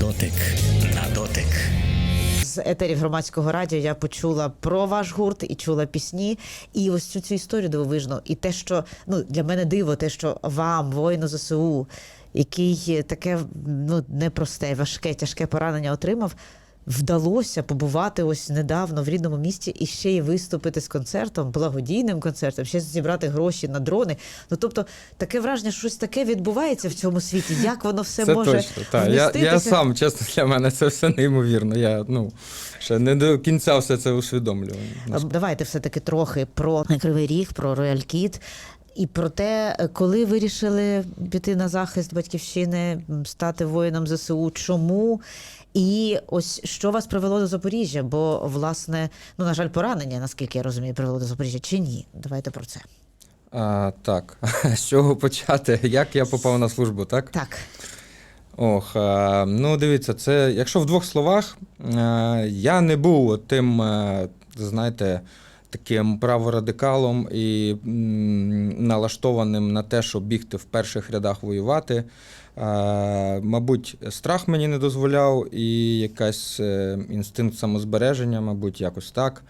Дотик, на дотик. З етерів громадського радіо я почула про ваш гурт і чула пісні. І ось цю цю історію дивовижну. І те, що ну для мене диво, те, що вам, воїну ЗСУ, який таке ну непросте, важке, тяжке поранення отримав. Вдалося побувати ось недавно в рідному місті і ще й виступити з концертом, благодійним концертом, ще зібрати гроші на дрони. Ну тобто таке враження, що щось таке відбувається в цьому світі. Як воно все Це може точно. Так. Я, я сам, чесно, для мене це все неймовірно. Я ну, ще не до кінця все це усвідомлюю. Ем, Давайте все-таки трохи про Кривий Ріг, про Рояль Кіт. І про те, коли вирішили піти на захист батьківщини, стати воїном ЗСУ, чому? І ось що вас привело до Запоріжжя? Бо, власне, ну, на жаль, поранення, наскільки я розумію, привело до Запоріжжя чи ні? Давайте про це. А, так, з чого почати? Як я попав на службу, так? Так. Ох, е, ну дивіться, це якщо в двох словах, е, я не був тим, е, знаєте, таким праворадикалом і налаштованим на те, щоб бігти в перших рядах воювати. Е, Мабуть, страх мені не дозволяв, і якась е, інстинкт самозбереження, мабуть, якось так.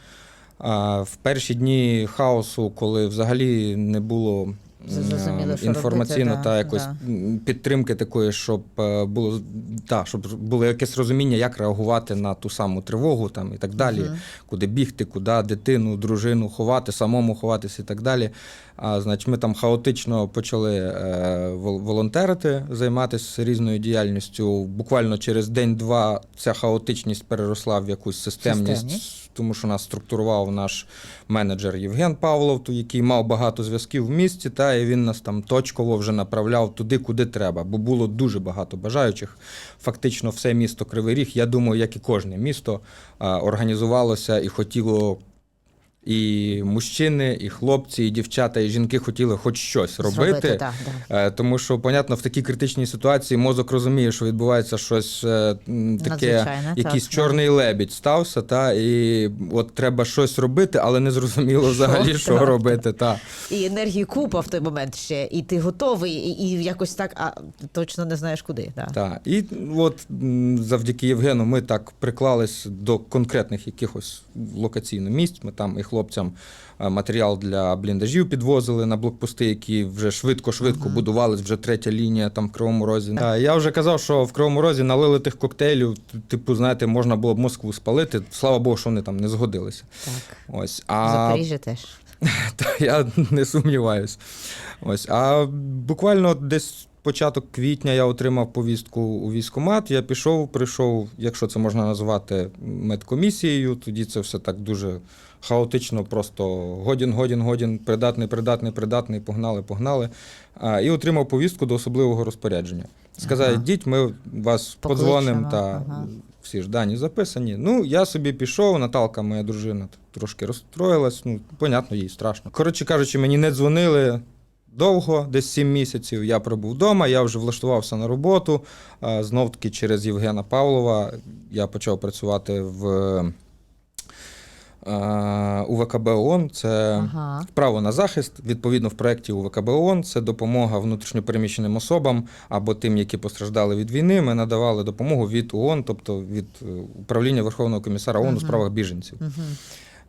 В перші дні хаосу, коли взагалі не було Зрозуміло, е, що інформаційно робити, та да, якось да. підтримки такої, щоб е, було та, щоб було якесь розуміння, як реагувати на ту саму тривогу там і так далі, Мгм. куди бігти, куди дитину, дружину ховати, самому ховатися і так далі. А значить, ми там хаотично почали е, волонтерити, займатися різною діяльністю. Буквально через день-два ця хаотичність переросла в якусь системність. Системність. Тому що нас структурував наш менеджер Євген Павлов, який мав багато зв'язків в місті, та і він нас там точково вже направляв туди, куди треба. Бо було дуже багато бажаючих. Фактично, все місто Кривий Ріг, я думаю, як і кожне місто, організувалося і хотіло. І мужчини, і хлопці, і дівчата, і жінки хотіли хоч щось робити. Зробити, так, да. Е, Тому що, понятно, в такій критичній ситуації мозок розуміє, що відбувається щось е, таке, якийсь так, чорний лебідь стався, та, і от треба щось робити, але не зрозуміло взагалі, Що? що Так. робити. Та. І енергії купа в той момент ще, і ти готовий, і, і якось так, а точно не знаєш куди. Да. Та. І от завдяки Євгену ми так приклались до конкретних якихось локаційно місць. Ми там і хлопцям е, матеріал для бліндажів підвозили на блокпости, які вже швидко-швидко будувались, вже третя лінія там в Кривому Розі. Я вже казав, що в Кривому Розі налили тих коктейлів, типу, знаєте, можна було б Москву спалити. Слава Богу, що вони там не згодилися. Так. Ось. А Запоріжжі теж. та я не сумніваюсь. Ось. А буквально десь початок квітня я отримав повістку у військкомат. Я пішов, прийшов, якщо це можна назвати медкомісією. Тоді це все так дуже хаотично, просто годін, годін, годін, придатний, придатний, придатний, погнали, погнали. А, і отримав повістку до особливого розпорядження. Сказали, Ага. йдіть, ми вас подзвонимо та ага. всі ж дані записані. Ну, я собі пішов, Наталка, моя дружина, трошки розстроїлась. Ну, понятно, їй страшно. Коротше кажучи, мені не дзвонили. Довго, десь 7 місяців я пробув вдома, я вже влаштувався на роботу. Знов таки через Євгена Павлова я почав працювати в е, УВКБ ООН. Це Ага. право на захист. Відповідно, в проєкті УВКБ ООН це допомога внутрішньопереміщеним особам або тим, які постраждали від війни. Ми надавали допомогу від ООН, тобто від е, управління Верховного комісара ООН у справах біженців. Угу.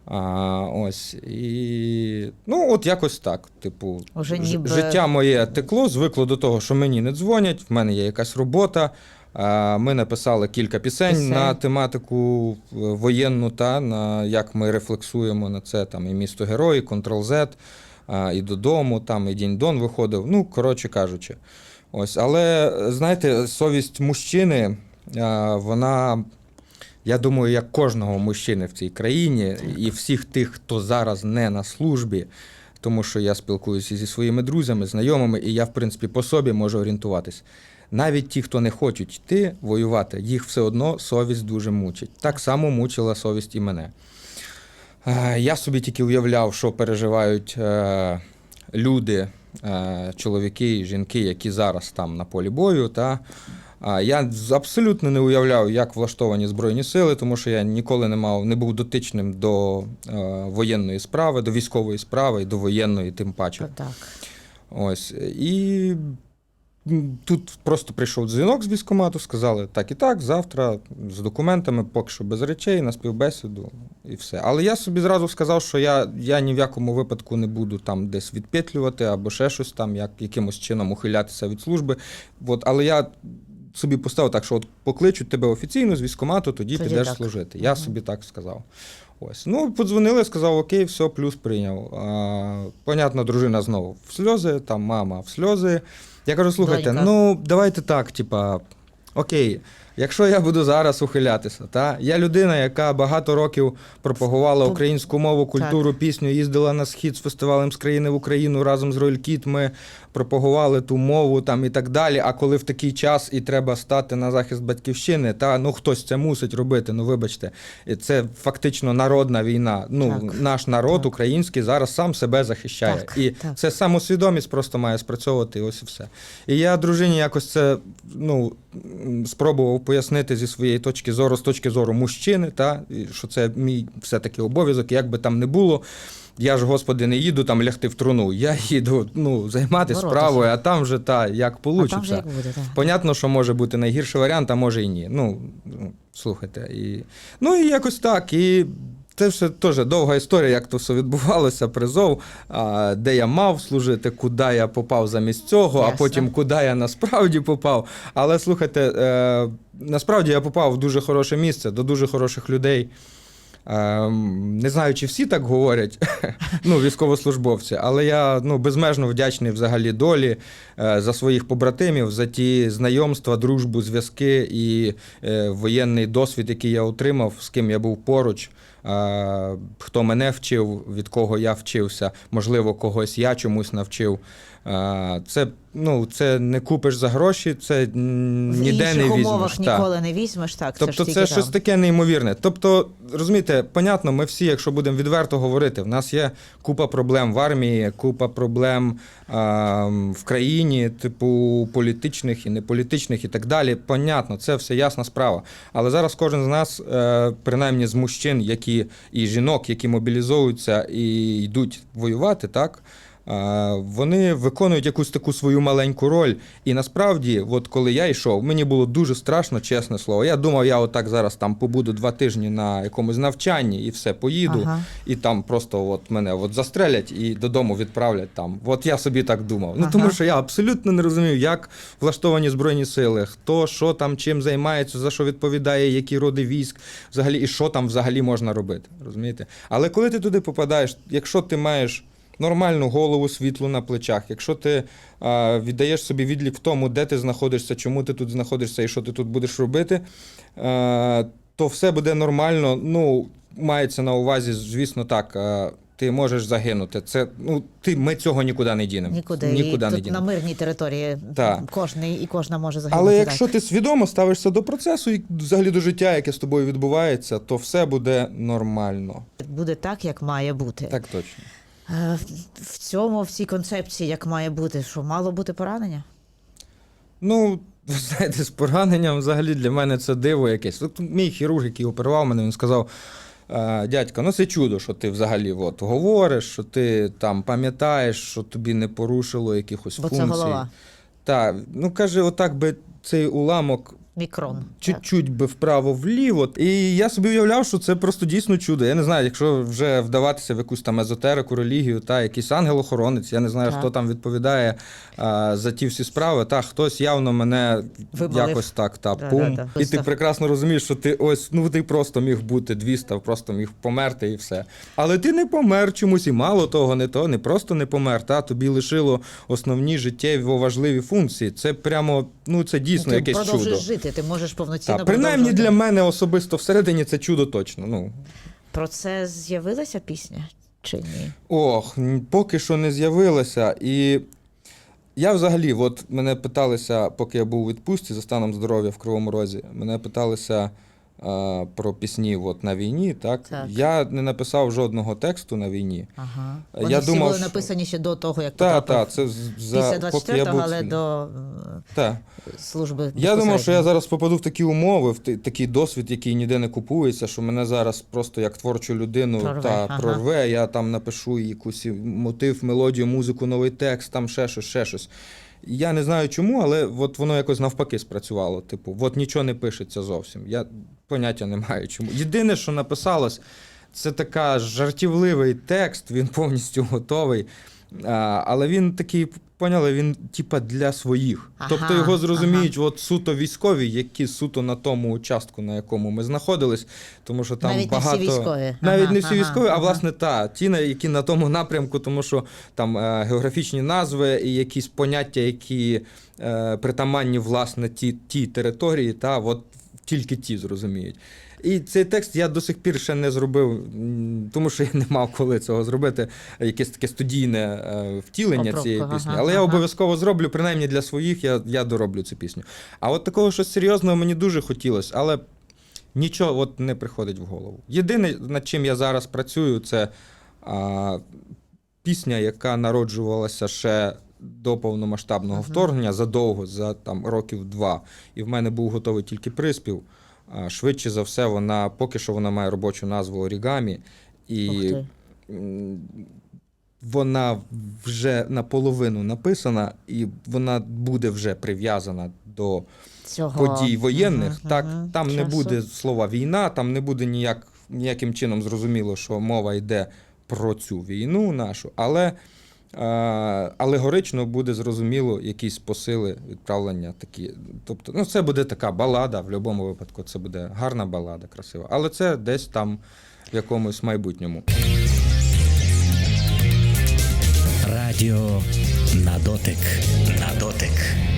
А, ось і ну, от якось так. Типу, Уже ніби- життя моє текло, звикло до того, що мені не дзвонять, в мене є якась робота. А, Ми написали кілька пісень, Пісень. на тематику е, воєнну, та на як ми рефлексуємо на це. Там і місто Герої, Ctrl-Z, і додому, там і Дінь Дон виходив. Ну, коротше кажучи. Ось, але знаєте, совість мужчини, вона. Я думаю, як кожного мужчини в цій країні і всіх тих, хто зараз не на службі, тому що я спілкуюся зі своїми друзями, знайомими, і я, в принципі, по собі можу орієнтуватись. Навіть ті, хто не хочуть йти воювати, їх все одно совість дуже мучить. Так само мучила совість і мене. Е, Я собі тільки уявляв, що переживають е, люди, е, чоловіки і жінки, які зараз там на полі бою. Та, я абсолютно не уявляв, як влаштовані збройні сили, тому що я ніколи не мав, не був дотичним до е, воєнної справи, до військової справи і до воєнної, тим паче. Так. Ось. І тут просто прийшов дзвінок з військкомату, сказали так і так, завтра з документами, поки що без речей, на співбесіду і все. Але я собі зразу сказав, що я, я ні в якому випадку не буду там десь відпетлювати або ще щось там, як якимось чином ухилятися від служби. От, але я собі поставив так, що от покличуть тебе офіційно з військкомату, тоді, Тоді підеш так. служити. Я угу. собі так сказав. Ось. Ну, подзвонили, сказав, окей, все, плюс прийняв. А, понятно, дружина знову в сльози, там мама в сльози. Я кажу, слухайте, Донька. ну давайте так, типа, окей, якщо я буду зараз ухилятися, та я людина, яка багато років пропагувала українську мову, культуру, пісню, їздила на схід з фестивалем з країни в Україну разом з Ройлькіт. Ми пропагували ту мову там і так далі. А коли в такий час і треба стати на захист батьківщини, та ну хтось це мусить робити. Ну вибачте, це фактично народна війна. Ну Так. наш народ Так. український зараз сам себе захищає. Так, і так. це самосвідомість просто має спрацьовувати. Ось і все. І я дружині якось це ну спробував пояснити зі своєї точки зору, з точки зору мужчини, та що це мій все-таки обов'язок, як би там не було. Я ж, господи, не їду там лягти в труну. Я їду ну, займатися справою, а там вже та як так. Понятно, що може бути найгірший варіант, а може і ні. Ну, слухайте. І... Ну і якось так. І це все теж довга історія, як то все відбувалося, призов, де я мав служити, куди я попав замість цього, а потім куди я насправді попав. Але слухайте, е, насправді я попав в дуже хороше місце, до дуже хороших людей. Ем, Не знаю, чи всі так говорять, ну, військовослужбовці, але я ну, безмежно вдячний взагалі долі е, за своїх побратимів, за ті знайомства, дружбу, зв'язки і е, воєнний досвід, який я отримав, з ким я був поруч. Хто мене вчив, від кого я вчився, можливо, когось я чомусь навчив. Це, ну, це не купиш за гроші, це В ніде інших не візьмеш. умовах так. ніколи не візьмеш, так. Тобто це, це, щось таке неймовірне. Тобто, розумієте, понятно, ми всі, якщо будемо відверто говорити, в нас є купа проблем в армії, купа проблем а, в країні, типу політичних і неполітичних і так далі. Понятно, це все ясна справа. Але зараз кожен з нас, е, принаймні з мужчин, які і жінок, які мобілізовуються і йдуть воювати, так. Вони виконують якусь таку свою маленьку роль. І насправді, от коли я йшов, мені було дуже страшно, чесне слово. Я думав, я отак зараз там побуду два тижні на якомусь навчанні і все, поїду, Ага. і там просто от мене от застрелять і додому відправлять там. От я собі так думав. Ну Ага. тому що я абсолютно не розумів, як влаштовані збройні сили, хто що там, чим займається, за що відповідає, які роди військ, взагалі, і що там взагалі можна робити. Розумієте? Але коли ти туди попадаєш, якщо ти маєш нормальну голову світлу на плечах, якщо ти а, віддаєш собі відлік в тому, де ти знаходишся, чому ти тут знаходишся і що ти тут будеш робити, а, то все буде нормально. Ну, мається на увазі, звісно, так. а, ти можеш загинути. Це ну ти ми цього нікуди не дінемо. Нікуди. нікуди і не тут дінемо. на мирній території Так. кожний і кожна може загинути. Але так. якщо ти свідомо ставишся до процесу і взагалі до життя, яке з тобою відбувається, то все буде нормально. буде так, як має бути. Так точно. Е, В цьому, в цій концепції, як має бути, що мало бути поранення? Ну, ви знаєте, з пораненням взагалі для мене це диво якесь. От мій хірург, який оперував мене, він сказав: «Е, дядька, ну це чудо, що ти взагалі от, говориш, що ти там пам'ятаєш, що тобі не порушило якихось Бо це функцій. голова. Так, ну каже, отак би цей уламок Мікрон. чуть-чуть би вправо-вліво. І я собі уявляв, що це просто дійсно чудо. Я не знаю, якщо вже вдаватися в якусь там езотерику, релігію, та якийсь ангел-охоронець, я не знаю, Так. хто там відповідає а, за ті всі справи. Та хтось явно мене Вибалив. якось так, та Да, пум. да, да. І ти прекрасно розумієш, що ти ось ну ти просто міг бути двістав, просто міг померти і все. Але ти не помер чомусь, і мало того, не то, не просто не помер, та тобі лишило основні життєві важливі функції. Це прямо, ну це дійсно ти якесь чудо. жити, ти можеш повноцінно Так, принаймні продовжувати. для мене особисто всередині це чудо точно. Ну Про це з'явилася пісня чи ні? ох, поки що не з'явилося. І я взагалі, от мене питалися, поки я був у відпустці за станом здоров'я в Кривому Розі, мене питалися а, про пісні от, на війні. Так? Так. я не написав жодного тексту на війні. Ага. Я всі думав, були що- написані ще до того, як потрапив так, це за після 24-го, але до е, Так. служби. Я думав, що я зараз попаду в такі умови, в такий досвід, який ніде не купується, що мене зараз просто як творчу людину Прорве, та ага. прорве. Я там напишу якусь мотив, мелодію, музику, новий текст, там ще щось, ще щось. Я не знаю чому, але от воно якось навпаки спрацювало. Типу, от нічого не пишеться зовсім. Я поняття не маю чому. Єдине, що написалось, це така жартівливий текст, він повністю готовий. А, але він такий, поняли, він типа для своїх. Ага, тобто його зрозуміють от суто військові, які суто на тому участку, на якому ми знаходились, тому що там Навіть не всі багато військові. навіть Ага, не всі ага, військові, а власне та ті, на- які на тому напрямку, тому що там е, географічні назви і якісь поняття, які е, притаманні власне ті, ті території, та от тільки ті зрозуміють. І цей текст я до сих пір ще не зробив, тому що я не мав коли цього зробити, якесь таке студійне е, втілення Обробку, цієї ага, пісні. Але я обов'язково зроблю, принаймні для своїх, я, я дороблю цю пісню. А от такого щось серйозного мені дуже хотілося, але нічого от не приходить в голову. Єдине, над чим я зараз працюю, це а, пісня, яка народжувалася ще до повномасштабного Мгм. вторгнення, задовго, за там років два. І в мене був готовий тільки приспів. Швидше за все, вона поки що вона має робочу назву Орігамі. І вона вже наполовину написана, і вона буде вже прив'язана до Цього подій воєнних. Мгм, так, мгм. там не буде слова війна, там не буде ніяк, ніяким чином зрозуміло, що мова йде про цю війну нашу, але алегорично буде зрозуміло якісь посили відправлення такі. Тобто, ну, це буде така балада, в будь-якому випадку це буде гарна балада, красива. Але це десь там в якомусь майбутньому. Радіо на дотик. На дотик.